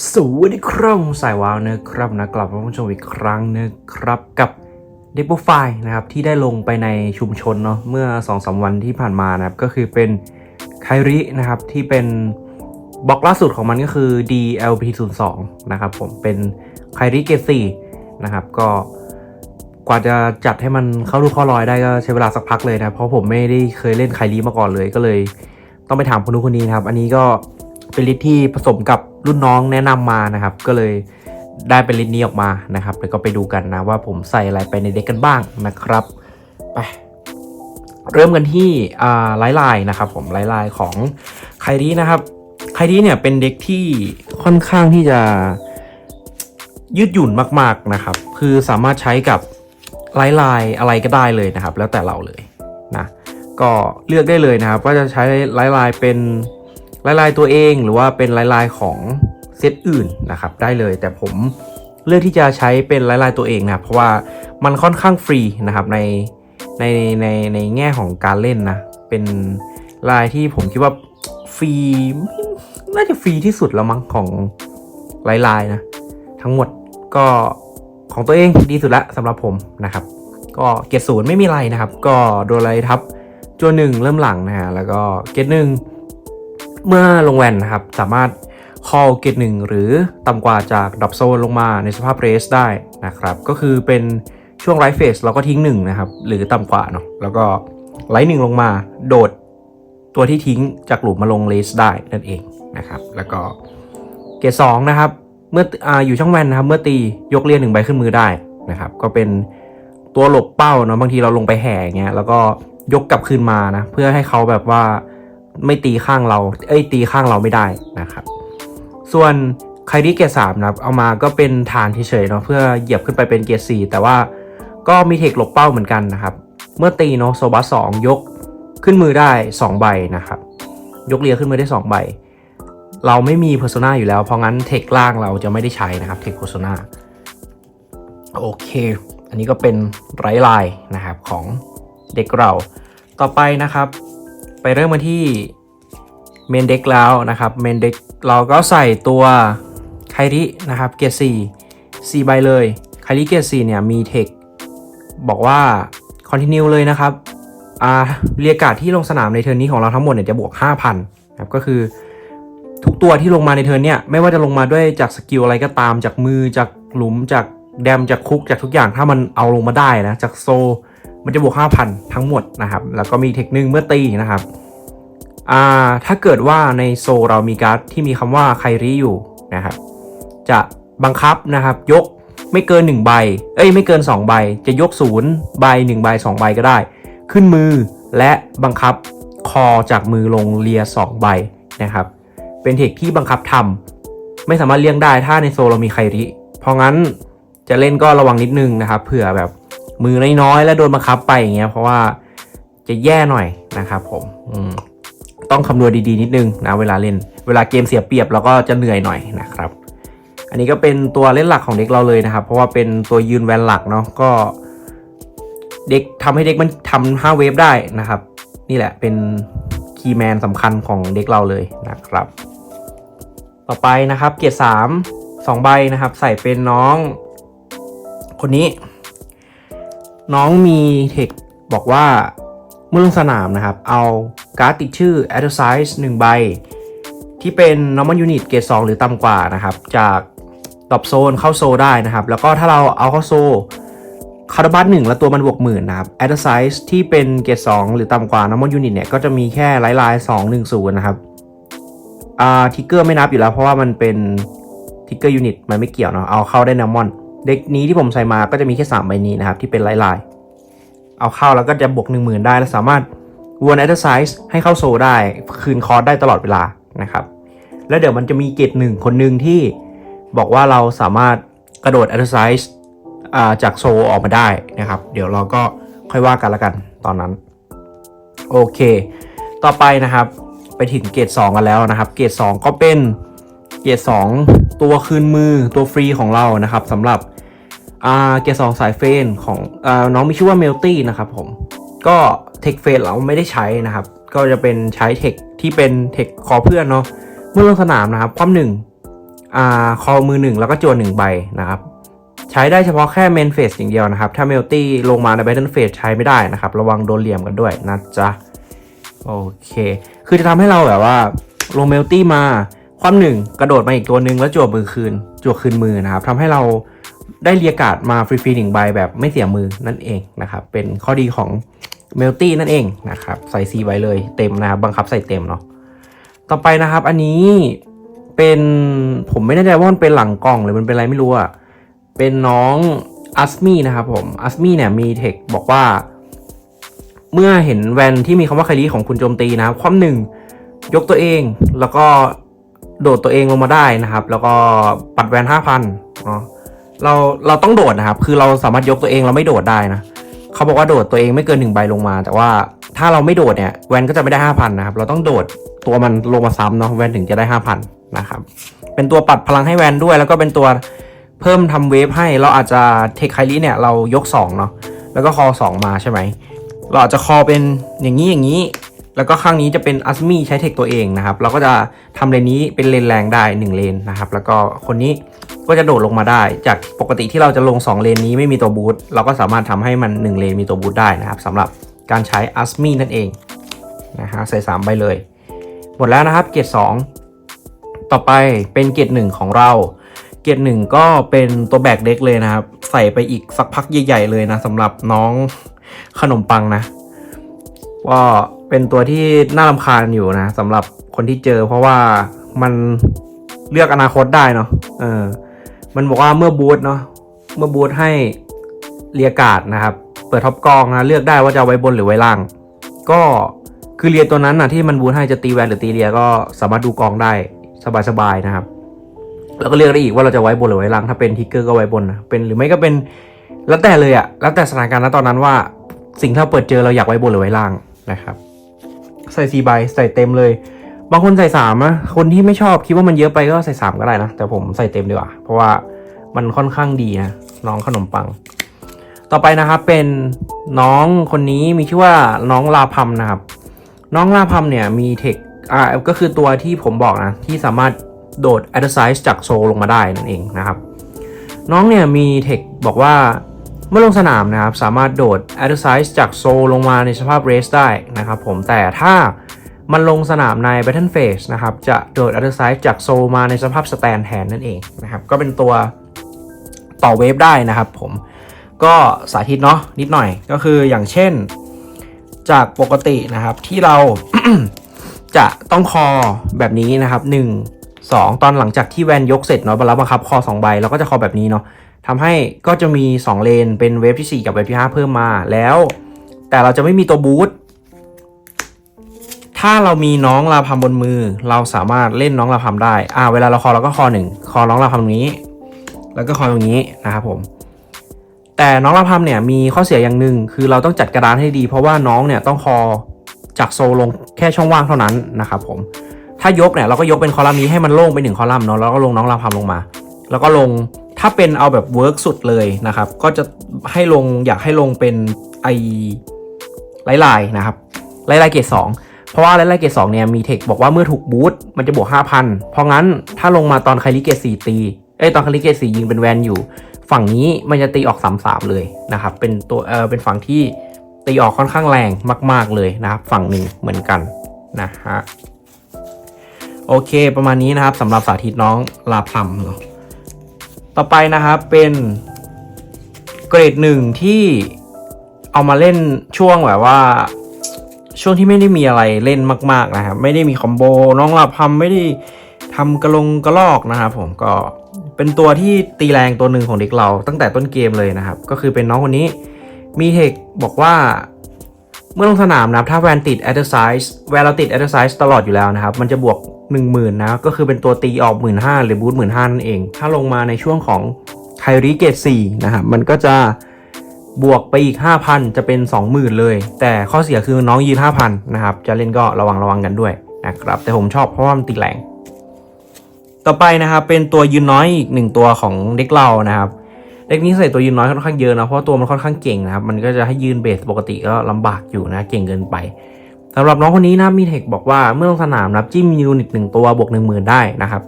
สวัสดีครับสายวาวนะครับนะกลับมาพบกับชมอีกครั้งนะครับกับเด็กโปรไฟล์นะครับที่ได้ลงไปในชุมชนเนาะเมื่อ2อสวันที่ผ่านมานะครับก็คือเป็นไครินะครับที่เป็นบล็อกล่าสุดของมันก็คือ DLP02 นะครับผมเป็นไคริเกตสี่นะครับก็กว่าจะจัดให้มันเข้ารูปเข้ารอยได้ก็ใช้เวลาสักพักเลยนะเพราะผมไม่ได้เคยเล่นไคริมาก่อนเลยก็เลย ต้องไปถามคนนู้นคนนี้นะครับ อันนี้ก็ เป็นลิต์ที่ผสมกับรุ่นน้องแนะนำมานะครับ ก็เลยได้เป็นลิต์นี้ออกมานะครับ แล้วก็ไปดูกันนะว่าผมใส่อะไรไปในเด็กกันบ้างนะครับไปเริ่มกันที่อ่าไลท์ไลน์นะครับ ผมไลท์ไลน์ของไคดีนะครับไคดีเนี่ยเป็นเด็กที่ค่อนข้างที่จะยืดหยุ่นมากๆนะครับ คือสามารถใช้กับไลท์ไลน์อะไรก็ได้เลยนะครับ แล้วแต่เราเลยนะก็เลือกได้เลยนะครับ ว่าจะใช้ลายลายเป็น ลายลายตัวเองหรือว่าเป็นลายลายของเซตอื่นนะครับได้เลย แต่ผมเลือกที่จะใช้เป็นลายลายตัวเองนะเพราะว่ามันค่อนข้างฟรีนะครับในในในในแง่ของการเล่นนะเป็นลายที่ผมคิดว่าฟรีน่าจะฟรีที่สุดแล้วมั้งของลายลายนะทั้งหมดก็ของตัวเองดีสุดละสำหรับผมนะครับก็เกรศูนย์ไม่มีไรนะครับ ก็โดนไรทับจัวหนึ่งเริ่มหลังนะฮะแล้วก็เกตหนึ่ง เมื่อลงแวนนะครับ สามารถ call เกตหนึ่งหรือต่ำกว่าจากดับโซนลงมาในสภาพเรสได้นะครับ ก็คือเป็นช่วงไรเฟสเราก็ทิ้งหนึ่งนะครับ หรือต่ำกว่าเนาะแล้วก็ไลท์หนึ่งลงมา โดดตัวที่ทิ้งจากหลุมมาลงเลสได้นั่นเองนะครับ แล้วก็เกตสองนะครับ เมื่อออยู่ช่องแวนนะครับ เมื่อตียกเรียนหนึ่งใบขึ้นมือได้นะครับ ก็เป็นตัวหลบเป้าเนาะบางทีเราลงไปแห่เงี้ยแล้วก็ยกกลับคืนมานะ เพื่อให้เขาแบบว่า ไม่ตีข้างเรา เอ้ยตีข้างเราไม่ได้นะครับ ส่วนใครที่เกียร์สามนะครับ เอามาก็เป็นฐานเฉยๆเนาะเพื่อเหยียบขึ้นไปเป็นเกียร์สี่แต่ว่าก็มีเทคหลบเป้าเหมือนกันนะครับ เมื่อตีเนาะโซบัสสองยกขึ้นมือได้ 2 ใบนะครับ ยกเรียขึ้นมือได้ 2 ใบ เราไม่มีเพอร์โซนาอยู่แล้ว เพราะงั้นเทคล่างเราจะไม่ได้ใช้นะครับเทคเพอร์โซนาโอเค อันนี้ก็เป็นไรไลน์นะครับของเด็กเรา ต่อไปนะครับ ไปเริ่มกันที่เมนเด็กแล้วนะครับเมนเด็กเราก็ใส่ตัวไครินะครับเกียร์สี่สี่ใบเลยไคริเกียร์สี่เนี่ยมีเทคบอกว่า continue เลยนะครับอ่าเรียกกาดที่ลงสนามในเทิร์นนี้ของเราทั้งหมดเนี่ยจะบวก 5,000นะครับก็คือทุกตัวที่ลงมาในเทิร์นเนี่ยไม่ว่าจะลงมาด้วยจากสกิลอะไรก็ตามจากมือจากหลุมจากแดมจากคุกจากทุกอย่างถ้ามันเอาลงมาได้นะจากโซ มันจะบวก 5,000 ทั้งหมดนะครับ แล้วก็มีเทคนึงเมื่อตีนะครับอ่าถ้าเกิดว่าในโซเรามีการ์ดที่มีคำว่าไครีอยู่นะครับ จะบังคับนะครับยกไม่เกิน 1 ใบ เอ้ยไม่เกิน 2 ใบ จะยก 0 ใบ 1 ใบ 2 ใบก็ได้ ขึ้นมือและบังคับคอจากมือลงเลีย 2 ใบนะครับ เป็นเทคที่บังคับทำไม่สามารถเลี่ยงได้ถ้าในโซเรามีไคริเพราะงั้นจะเล่นก็ระวังนิดนึงนะครับเผื่อแบบ มือน้อยๆแล้วโดนบังคับไปอย่างเงี้ยเพราะว่าจะแย่หน่อยนะครับผมอืมต้องคำนวณดีๆนิดนึงนะเวลาเล่นเวลาเกมเสียเปรียบเราก็จะเหนื่อยหน่อยนะครับ อันนี้ก็เป็นตัวเล่นหลักของเด็กเราเลยนะครับ เพราะว่าเป็นตัวยืนแวนหลักเนาะก็ เด็กทำให้เด็กมันทำห้าเวฟได้นะครับ นี่แหละเป็นคีย์แมนสำคัญของเด็กเราเลยนะครับ ต่อไปนะครับ เกียร์สามสองใบนะครับ ใส่เป็นน้อง คนนี้ น้องมีเทคบอกว่าเมื่อลงสนามนะครับ เอาการ์ดติดชื่อ a d v e r s i z e 1ใบ ที่เป็น normal unit เกรด2หรือต่ำกว่านะครับ จากดอปโซนเข้าโซได้นะครับ แล้วก็ถ้าเราเอาเข้าโซคาร์บัสหนึ่งแล้วตัวมันบวกหมื่นนะครับ a d v e r s i z e ที่เป็นเกรด2หรือต่ำกว่า normal unit เนี่ยก็จะมีแค่ลายลาย2 1 0นะครับอ่าทิกเกอร์ไม่นับอยู่แล้วเพราะว่ามันเป็นทิกเกอร์ยูนิตมันไม่เกี่ยวเนาะเอาเข้าได้น o มอน เด็กนี้ที่ผมใส่มาก็จะมีแค่3ใบนี้นะครับที่เป็นลายลายเอาเข้าแล้วก็จะบวก 1 0,000 ได้และสามารถวนแอ e ไซส์ให้เข้าโซได้คืนคอร์สได้ตลอดเวลานะครับ แล้วเดี๋ยวมันจะมีเกตหนึ่งคนหนึ่งที่บอกว่าเราสามารถกระโดดแอ e ไซส์จากโซออกมาได้นะครับ เดี๋ยวเราก็ค่อยว่ากันละกันตอนนั้น โอเค ต่อไปนะครับ ไปถึงเกต2กันแล้วนะครับ เกต2ก็เป็นเกต2 ตัวคืนมือตัวฟรีของเรานะครับสำหรับอาเกียร์สองสายเฟนของอน้องมีชื่อว่าเมลตี้นะครับผมก็เทคเฟนเราไม่ได้ใช้นะครับ ก็จะเป็นใช้เทคที่เป็นเทคคอเพื่อนเนาะเมื่อลงสนามนะครับ ความหนึ่งอ่าคอมือหนึ่งแล้วก็จวนหนึ่งใบนะครับ ใช้ได้เฉพาะแค่เมนเฟสอย่างเดียวนะครับ ถ้าเมลตี้ลงมาในแบทเทิลเฟสใช้ไม่ได้นะครับ ระวังโดนเหลี่ยมกันด้วยนะจ๊ะโอเค คือจะทำให้เราแบบว่าลงเมลตี้มา ความหนึ่งกระโดดมาอีกตัวหนึ่งแล้วจั่วมือคืนจั่วคืนมือนะครับทำให้เราได้เรียกการ์ดมาฟรีๆหนึ่งใบแบบไม่เสียมือนั่นเองนะครับเป็นข้อดีของเมลตี้นั่นเองนะครับใส่ซีไว้เลยเต็มนะครับบังคับใส่เต็มเนาะต่อไปนะครับอันนี้เป็นผมไม่แน่ใจว่ามันเป็นหลังกล่องหรือมันเป็นอะไรไม่รู้อะเป็นน้องอัสมี่นะครับผมอัสมี่เนี่ยมีเทคบอกว่า เมื่อเห็นแวนที่มีคำว่าคารีของคุณโจมตีนะครับความหนึ่งยกตัวเองแล้วก็ โดดตัวเองลงมาได้นะครับ แล้วก็ปัดแวนห้าพันเนาะเราเราต้องโดดนะครับ คือเราสามารถยกตัวเองเราไม่โดดได้นะเขาบอกว่าโดดตัวเองไม่เกินหนึ่งใบลงมา แต่ว่าถ้าเราไม่โดดเนี่ยแวนก็จะไม่ได้ห้าพันนะครับ เราต้องโดดตัวมันลงมาซ้ำเนาะแวนถึงจะได้ห้าพันนะครับ เป็นตัวปัดพลังให้แวนด้วย แล้วก็เป็นตัวเพิ่มทำเวฟให้เราอาจจะเทคไคลีเนี่ยเรายกสองเนาะแล้วก็คอสองมาใช่ไหมเราอาจจะคอเป็นอย่างนี้อย่างนี้ แล้วก็ข้างนี้จะเป็นอัสมี่ใช้เทคตัวเองนะครับ เราก็จะทำเลนนี้เป็นเลนแรงได้ 1 เลนนะครับ แล้วก็คนนี้ก็จะโดดลงมาได้ จากปกติที่เราจะลง 2 เลนนี้ไม่มีตัวบูทเราก็สามารถทำให้มัน 1 เลนมีตัวบูทได้นะครับสำหรับการใช้อัสมี่นั่นเองนะฮะใส่3ใบเลย หมดแล้วนะครับ เกียร์2ต่อไปเป็นเกียร์หนึ่งของเรา เกียร์หนึ่งก็เป็นตัวแบกเด็กเลยนะครับ ใส่ไปอีกสักพักใหญ่ๆเลยนะสำหรับน้องขนมปังนะก็ เป็นตัวที่น่ารำคาญอยู่นะสำหรับคนที่เจอ เพราะว่ามันเลือกอนาคตได้เนาะเออมันบอกว่าเมื่อบูทเนาะเมื่อบูทให้เรียกาดนะครับ เปิดท็อปกองนะเลือกได้ว่าจะไว้บนหรือไว้ล่าง ก็คือเรียตัวนั้นนะที่มันบูทให้จะตีแวนหรือตีเรียก็สามารถดูกองได้สบายๆนะครับ แล้วก็เลือกได้อีกว่าเราจะไว้บนหรือไว้ล่าง ถ้าเป็นทิกเกอร์ก็ไว้บนนะเป็นหรือไม่ก็เป็นแล้วแต่เลยอะแล้วแต่สถานการณ์ณตอนนั้นว่าสิ่งที่เราเปิดเจอเราอยากไว้บนหรือไว้ล่างนะครับ ใส่สี่ใบใส่เต็มเลย บางคนใส่สามอะคนที่ไม่ชอบคิดว่ามันเยอะไปก็ใส่สามก็ได้นะ แต่ผมใส่เต็มดีกว่า เพราะว่ามันค่อนข้างดีนะ น้องขนมปัง ต่อไปนะครับเป็นน้องคนนี้มีชื่อว่าน้องลาพัมนะครับ น้องลาพัมเนี่ยมีเทคอ่าก็คือตัวที่ผมบอกนะ ที่สามารถโดด a d ไซส์จากโซลงมาได้นั่นเองนะครับ น้องเนี่ยมีเทคบอกว่า เมื่อลงสนามนะครับสามารถโดด a d ไซส์จากโซลลงมาในสภาพเรสได้นะครับผมแต่ถ้ามันลงสนามใน Battle Phase นะครับจะโดด a d ไซส์จากโซลมาในสภาพสแตนแทนนั่นเองนะครับก็เป็นตัวต่อเวฟได้นะครับผมก็สาธิตเนาะนิดหน่อยก็คืออย่างเช่นจากปกตินะครับที่เรา จะต้องคอแบบนี้นะครับ 1 2 ตอนหลังจากที่แวนยกเสร็จเนาะแล้วบังคับคอ2ใบเราก็จะคอแบบนี้เนาะ ทำให้ก็จะมี 2 เลนเป็นเวฟที่ 4 กับเวฟที่ 5 เพิ่มมาแล้ว แต่เราจะไม่มีตัวบูทถ้าเรามีน้องลาพัมบนมือ เราสามารถเล่นน้องลาพัมได้ อ่า เวลาเราคอเราก็คอหนึ่งคอน้องลาพัมตรงนี้ แล้วก็คอตรงนี้นะครับผม แต่น้องลาพัมเนี่ยมีข้อเสียอย่างหนึ่งคือเราต้องจัดกระดานให้ดี เพราะว่าน้องเนี่ยต้องคอจากโซลงแค่ช่องว่างเท่านั้นนะครับผม ถ้ายกเนี่ยเราก็ยกเป็นคอลัมน์นี้ให้มันโล่งไปหนึ่งคอลัมน์เนาะแล้วก็ลงน้องลาพัมลงมา แล้วก็ลง ถ้าเป็นเอาแบบเวิร์กสุดเลยนะครับ ก็จะให้ลงอยากให้ลงเป็นไอไลไลน์นะครับไลไลน์เกรดสองเพราะว่าไลไลน์เกรดสองเนี่ยมีเทคบอกว่าเมื่อถูกบูทมันจะบวกห้าพันเพราะงั้นถ้าลงมาตอนไคลิเกตสี่ตีเอ้ยตอนไคลิเกตสี่ยิงเป็นแวนอยู่ ฝั่งนี้มันจะตีออกสามสามเลยนะครับ เป็นตัวเออเป็นฝั่งที่ตีออกค่อนข้างแรงมาก ๆเลยนะครับ ฝั่งหนึ่งเหมือนกันนะฮะโอเค ประมาณนี้นะครับสำหรับสาธิตน้องลาพลัมเนาะ ต่อไปนะครับเป็นเกรดหนึ่งที่เอามาเล่นช่วงแบบว่า ช่วงที่ไม่ได้มีอะไรเล่นมาก ๆนะครับ ไม่ได้มีคอมโบน้องหลาพัมไม่ได้ทำกระลงกระลอกนะครับผมก็เป็นตัวที่ตีแรงตัวหนึ่งของเด็กเราตั้งแต่ต้นเกมเลยนะครับ ก็คือเป็นน้องคนนี้มีเทคบอกว่าเมื่อลงสนามนะครับถ้าแวนติด a d d e r size แวนเราติด a d d e r size ตลอดอยู่แล้วนะครับ มันจะบวก 10,000นะก็คือเป็นตัวตีออก 15,000หรือบูท15,000นั่นเอง ถ้าลงมาในช่วงของไคริเกต4นะครับมันก็จะบวกไปอีก 5,000 จะเป็น 20,000 เลย แต่ข้อเสียคือน้องยืน5,000 นะครับ จะเล่นก็ระวังระวังกันด้วยนะครับ แต่ผมชอบเพราะว่ามันติดแรง ต่อไปนะครับเป็นตัวยืนน้อยอีกหนึ่งตัวของเด็กเรานะครับ เด็กนี้ใส่ตัวยืนน้อยค่อนข้างเยอะนะ เพราะตัวมันค่อนข้างเก่งนะครับ มันก็จะให้ยืนเบสปกติก็ลำบากอยู่นะ เก่งเกินไป สำหรับน้องคนนี้นะมีเทคบอกว่าเมื่อลงสนามรับจิ้มยูนิตหนึ่งตัวบวกหนึ่งหมื่นได้นะครับ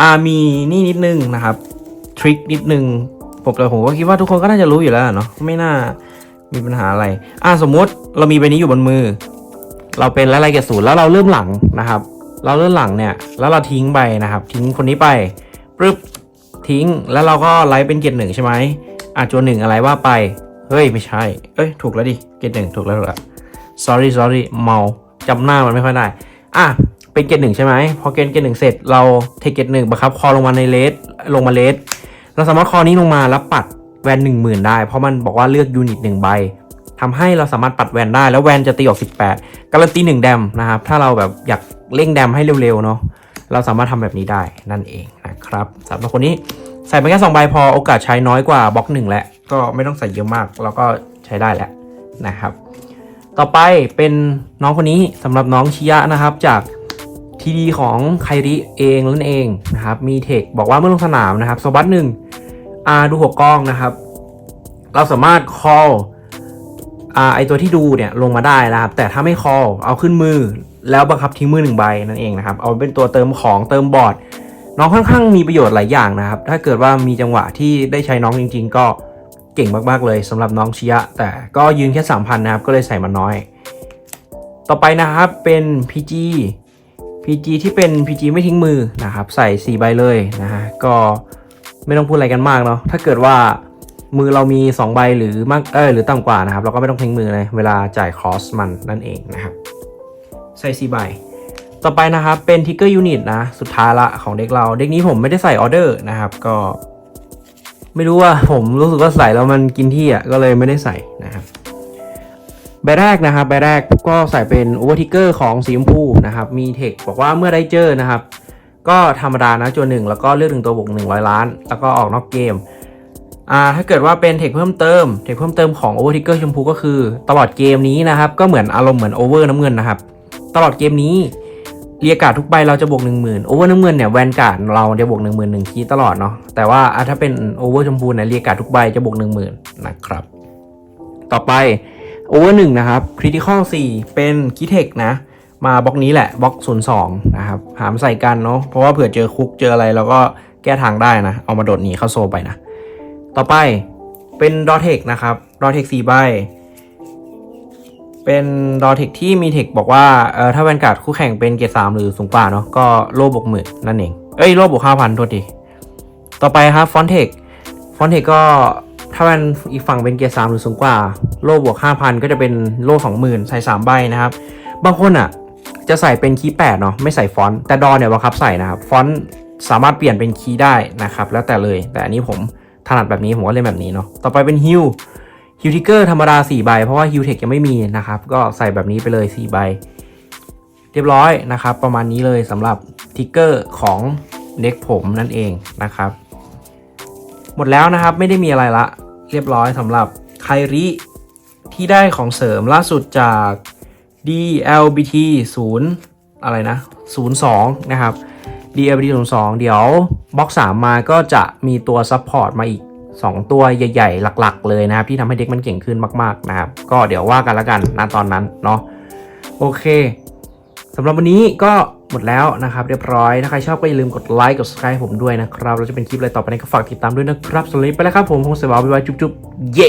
อ่ามีนี่นิดนึงนะครับทริคนิดนึงผมแต่ผมก็คิดว่าทุกคนก็น่าจะรู้อยู่แล้วเนาะไม่น่ามีปัญหาอะไร อ่าสมมติเรามีใบนี้อยู่บนมือ เราเป็นไล่ๆเกรศูนย์แล้วเราเริ่มหลังนะครับ เราเริ่มหลังเนี่ย แล้วเราทิ้งไปนะครับ ทิ้งคนนี้ไปปึ๊บทิ้งแล้วเราก็ไลฟ์เป็นเกรหนึ่งใช่ไหมอะจวนหนึ่งอะไรว่าไป เฮ้ยไม่ใช่ เอ้ยถูกแล้วดิเกรหนึ่งถูกแล้วถูกแล้ว sorry sorry เมาจำหน้ามันไม่ค่อยได้ อะ เป็นเกรดหนึ่งใช่ไหม พอเกรดเกรดหนึ่งเสร็จเราเทคเกรดหนึ่งบังคับคอลงมาในเลสลงมาเลสเราสามารถคอนี้ลงมาแล้วปัดแวนหนึ่งหมื่นได้ เพราะมันบอกว่าเลือกยูนิตหนึ่งใบทำให้เราสามารถปัดแวนได้แล้วแวนจะตีออก 18 การันตีหนึ่งแดมนะครับ ถ้าเราแบบอยากเร่งแดมให้เร็วๆเนาะ เราสามารถทำแบบนี้ได้นั่นเองนะครับสำหรับคนนี้ใส่ไปแค่สองใบพอโอกาสใช้น้อยกว่าบล็อกหนึ่งแหละก็ไม่ต้องใส่เยอะมาก แล้วก็ใช้ได้แหละนะครับ ต่อไปเป็นน้องคนนี้สำหรับน้องชิยะนะครับจากทีดีของไคริเองนั่นเองนะครับมีเทคบอกว่าเมื่อลงสนามนะครับสวัสดหนึ่งอาดูหัวกล้องนะครับ เราสามารถ call อาไอตัวที่ดูเนี่ยลงมาได้นะครับ แต่ถ้าไม่ call เอาขึ้นมือ แล้วบังคับทิ้งมือหนึ่งใบนั่นเองนะครับ เอาเป็นตัวเติมของเติมบอร์ดน้องค่อนข้างมีประโยชน์หลายอย่างนะครับ ถ้าเกิดว่ามีจังหวะที่ได้ใช้น้องจริง ๆ ก็ เก่งมากๆเลยสำหรับน้องชิยะ แต่ก็ยืนแค่ 3,000 นะครับ ก็เลยใส่มาน้อย ต่อไปนะครับเป็น PG PG ที่เป็น PG ไม่ทิ้งมือนะครับ ใส่ 4 ใบเลยนะฮะก็ไม่ต้องพูดอะไรกันมากเนาะถ้าเกิดว่ามือเรามี 2 ใบหรือมากเออหรือต่ำกว่านะครับ เราก็ไม่ต้องทิ้งมือเลยเวลาจ่ายคอสมันนั่นเองนะครับ ใส่ 4 ใบ ต่อไปนะครับเป็นทิกเกอร์ยูนิตนะสุดท้ายละของเด็กเราเด็กนี้ผมไม่ได้ใส่ออเดอร์นะครับก็ ไม่รู้ว่าผมรู้สึกว่าใส่แล้วมันกินที่อะก็เลยไม่ได้ใส่นะครับใบแรกนะครับใบแรกก็ใส่เป็นโอเวอร์ทิกเกอร์ของสีชมพูนะครับ มีเทคบอกว่าเมื่อได้เจอนะครับ ก็ธรรมดานะจวนหนึ่งแล้วก็เลือกหนึ่งตัวบวกหนึ่งร้อยล้าน แล้วก็ออกนอกเกมอ่าถ้าเกิดว่าเป็นเทคเพิ่มเติมเทคเพิ่มเติมของโอเวอร์ทิกเกอร์ชมพูก็คือ ตลอดเกมนี้นะครับ ก็เหมือนอารมณ์เหมือนโอเวอร์น้ำเงินนะครับ ตลอดเกมนี้ เรียกาดทุกใบเราจะบวก 1 0,000โอเวอร์น้ำเงินเนี่ยแวนการ์ดเราจะบวก 1 0,000หนึ่งคีย์ตลอดเนาะแต่ว่าถ้าเป็นโอเวอร์ชมพูเนี่ยเรียกาดทุกใบจะบวก 1 0,000นะครับ ต่อไปโอเวอร์หนึ่งนะครับคริติคอล4เป็นคิเทคนะมาบล็อกนี้แหละบล็อก02นย์สองนะครับหามใส่กันเนาะเพราะว่าเผื่อเจอคุกเจออะไรเราก็แก้ทางได้นะ เอามาโดดหนีเข้าโซไปนะ ต่อไปเป็นดอเทคนะครับดอเทค4ใบ เป็นดอเทคที่มีเทคบอกว่าเออถ้าแวนการ์ดคู่แข่งเป็นเกรดสามหรือสูงกว่าเนาะก็โลบวกหมื่นนั่นเอง เอ้ยโลบวกห้าพันโทษทีต่อไปครับฟอนเทคฟอนเทคก็ถ้าแวนอีกฝั่งเป็นเกรดสามหรือสูงกว่า โล่บวกห้าพันก็จะเป็นโล่สองหมื่นใส่สามใบนะครับ บางคนอะ จะใส่เป็นคีย์แปดเนาะไม่ใส่ฟอนต์แต่ดอเนี่ยบังคับใส่นะครับ ฟอนต์สามารถเปลี่ยนเป็นคีย์ได้นะครับ แล้วแต่เลยแต่อันนี้ผมถนัดแบบนี้ผมก็เล่นแบบนี้เนาะต่อไปเป็นฮิว ฮิวทิกเกอร์ธรรมดา4ใบเพราะว่าฮิวเทคยังไม่มีนะครับ ก็ใส่แบบนี้ไปเลย4ใบเรียบร้อยนะครับ ประมาณนี้เลยสำหรับทิกเกอร์ของเด็กผมนั่นเองนะครับ หมดแล้วนะครับไม่ได้มีอะไรละ เรียบร้อยสำหรับไคริที่ได้ของเสริมล่าสุดจาก DLBT 0อะไรนะ 02 นะครับ DLBT 02 เดี๋ยวบล็อก 3 มาก็จะมีตัวซัพพอร์ตมาอีก 2 ตัวใหญ่ๆ หลักๆ เลยนะครับ ที่ทำให้เด็กมันเก่งขึ้นมากๆนะครับ ก็เดี๋ยวว่ากันละกันนะตอนนั้นเนาะโอเคสำหรับวันนี้ก็หมดแล้วนะครับเรียบร้อย ถ้าใครชอบก็อย่าลืมกดไลค์กด subscribe ผมด้วยนะครับ เราจะเป็นคลิปอะไรต่อไปนี้ก็ฝากติดตามด้วยนะครับสำหรับวันนี้ไปแล้วครับผมคงเสวาบ๊ายบายจุ๊บๆเย้